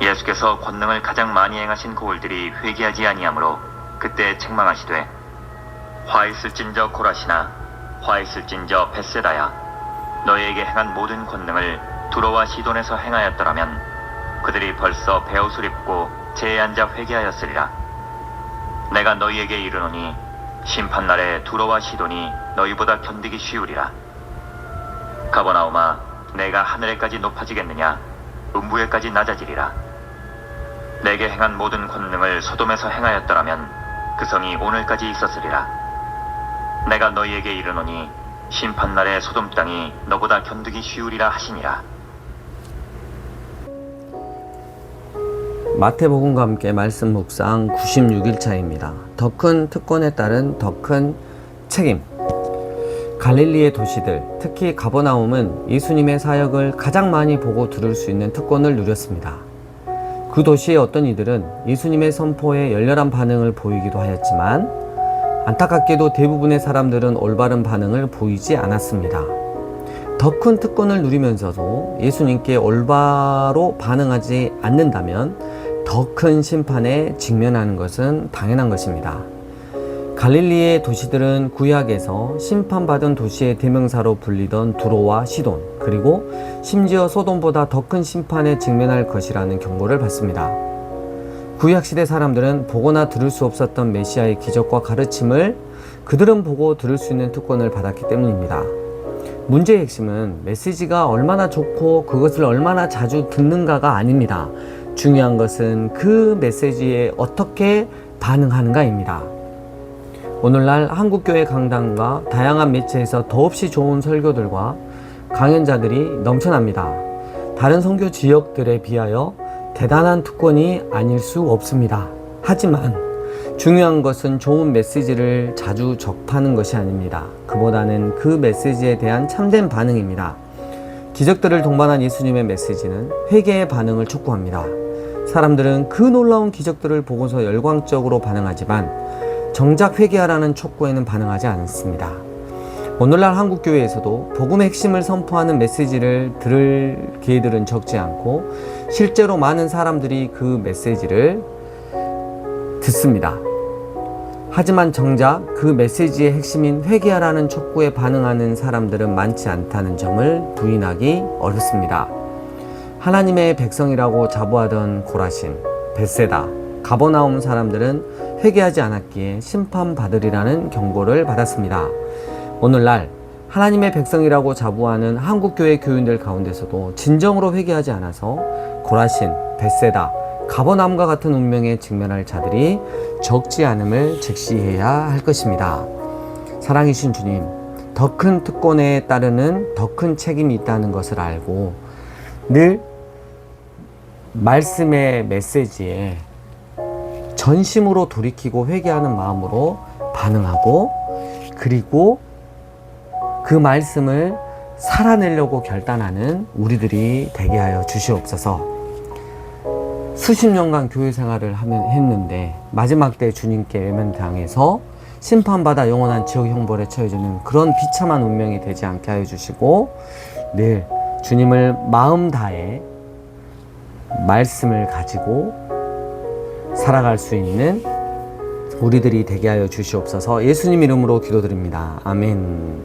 예수께서 권능을 가장 많이 행하신 고을들이 회개하지 아니하므로 그때 책망하시되 화 있을진저 고라시나 화 있을진저 벳세다야 너희에게 행한 모든 권능을 두로와 시돈에서 행하였더라면 그들이 벌써 배옷을 입고 제에 앉아 회개하였으리라. 내가 너희에게 이르노니 심판날에 두로와 시돈이 너희보다 견디기 쉬우리라. 가버나오마 내가 하늘에까지 높아지겠느냐? 음부에까지 낮아지리라 내게 행한 모든 권능을 소돔에서 행하였더라면 그 성이 오늘까지 있었으리라 내가 너희에게 이르노니 심판날에 소돔 땅이 너보다 견디기 쉬우리라 하시니라 마태복음과 함께 말씀 묵상 96일차입니다. 더 큰 특권에 따른 더 큰 책임. 갈릴리의 도시들, 특히 가버나움은 예수님의 사역을 가장 많이 보고 들을 수 있는 특권을 누렸습니다. 그 도시의 어떤 이들은 예수님의 선포에 열렬한 반응을 보이기도 하였지만 안타깝게도 대부분의 사람들은 올바른 반응을 보이지 않았습니다. 더 큰 특권을 누리면서도 예수님께 올바로 반응하지 않는다면 더 큰 심판에 직면하는 것은 당연한 것입니다. 갈릴리의 도시들은 구약에서 심판받은 도시의 대명사로 불리던 두로와 시돈, 그리고 심지어 소돔보다 더 큰 심판에 직면할 것이라는 경고를 받습니다. 구약시대 사람들은 보거나 들을 수 없었던 메시아의 기적과 가르침을 그들은 보고 들을 수 있는 특권을 받았기 때문입니다. 문제의 핵심은 메시지가 얼마나 좋고 그것을 얼마나 자주 듣는가가 아닙니다. 중요한 것은 그 메시지에 어떻게 반응하는가입니다. 오늘날 한국교회 강당과 다양한 매체에서 더없이 좋은 설교들과 강연자들이 넘쳐납니다. 다른 선교 지역들에 비하여 대단한 특권이 아닐 수 없습니다. 하지만 중요한 것은 좋은 메시지를 자주 접하는 것이 아닙니다. 그보다는 그 메시지에 대한 참된 반응입니다. 기적들을 동반한 예수님의 메시지는 회개의 반응을 촉구합니다. 사람들은 그 놀라운 기적들을 보고서 열광적으로 반응하지만 정작 회개하라는 촉구에는 반응하지 않습니다. 오늘날 한국교회에서도 복음의 핵심을 선포하는 메시지를 들을 기회들은 적지 않고 실제로 많은 사람들이 그 메시지를 듣습니다. 하지만 정작 그 메시지의 핵심인 회개하라는 촉구에 반응하는 사람들은 많지 않다는 점을 부인하기 어렵습니다. 하나님의 백성이라고 자부하던 고라신, 벳세다, 가버나움 사람들은 회개하지 않았기에 심판받으리라는 경고를 받았습니다. 오늘날 하나님의 백성이라고 자부하는 한국교회 교인들 가운데서도 진정으로 회개하지 않아서 고라신, 벳세다, 가버나움과 같은 운명에 직면할 자들이 적지 않음을 직시해야 할 것입니다. 사랑이신 주님, 더 큰 특권에 따르는 더 큰 책임이 있다는 것을 알고 늘 말씀의 메시지에 전심으로 돌이키고 회개하는 마음으로 반응하고 그리고 그 말씀을 살아내려고 결단하는 우리들이 되게 하여 주시옵소서. 수십 년간 교회 생활을 하면 했는데 마지막 때 주님께 외면당해서 심판받아 영원한 지옥 형벌에 처해지는 그런 비참한 운명이 되지 않게 하여 주시고 늘 주님을 마음 다해 말씀을 가지고 살아갈 수 있는 우리들이 되게 하여 주시옵소서 예수님 이름으로 기도드립니다. 아멘.